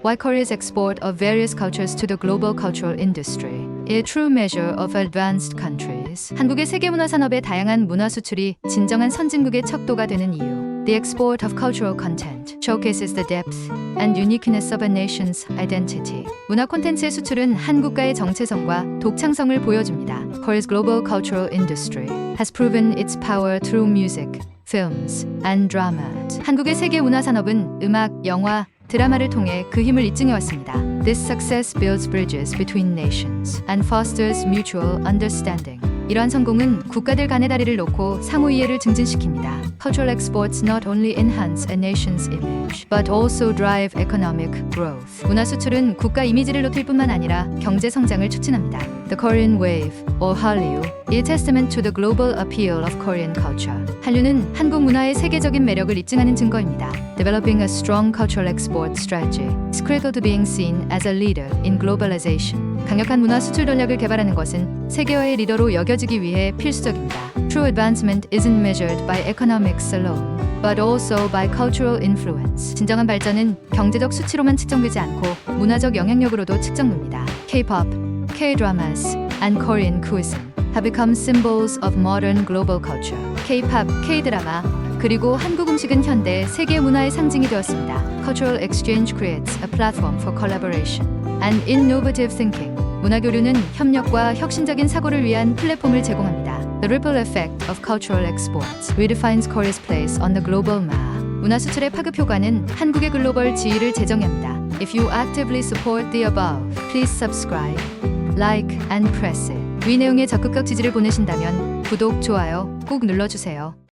Why Korea's export of various cultures to the global cultural industry, a true measure of advanced countries. 한국의 세계문화 산업의 다양한 문화 수출이 진정한 선진국의 척도가 되는 이유. The export of cultural content showcases the depth and uniqueness of a nation's identity. 문화 콘텐츠의 수출은 한 국가의 정체성과 독창성을 보여줍니다. Korea's global cultural industry has proven its power through music, films, and drama. 한국의 세계 문화 산업은 음악, 영화, 드라마를 통해 그 힘을 입증해왔습니다. This success builds bridges between nations and fosters mutual understanding. 이러한 성공은 국가들 간의 다리를 놓고 상호 이해를 증진시킵니다. Cultural exports not only enhance a nation's image, but also drive economic growth. 문화 수출은 국가 이미지를 높일 뿐만 아니라 경제 성장을 촉진합니다. The Korean Wave, or Hallyu, a testament to the global appeal of Korean culture. 한류는 한국 문화의 세계적인 매력을 입증하는 증거입니다. Developing a strong cultural export strategy is critical to being seen as a leader in globalization. 강력한 문화 수출 전략을 개발하는 것은 세계화의 리더로 여겨지기 위해 필수적입니다. True advancement isn't measured by economics alone, but also by cultural influence. 진정한 발전은 경제적 수치로만 측정되지 않고 문화적 영향력으로도 측정됩니다. K-pop, K-dramas, and Korean cuisine have become symbols of modern global culture. K-pop, K-드라마, 그리고 한국 음식은 현대 세계 문화의 상징이 되었습니다. Cultural exchange creates a platform for collaboration and innovative thinking. 문화 교류는 협력과 혁신적인 사고를 위한 플랫폼을 제공합니다. The ripple effect of cultural exports redefines Korea's place on the global map. 문화 수출의 파급 효과는 한국의 글로벌 지위를 제정합니다. If you actively support the above, please subscribe, like, and press it. 위 내용에 적극적 지지를 보내신다면 구독, 좋아요 꼭 눌러주세요.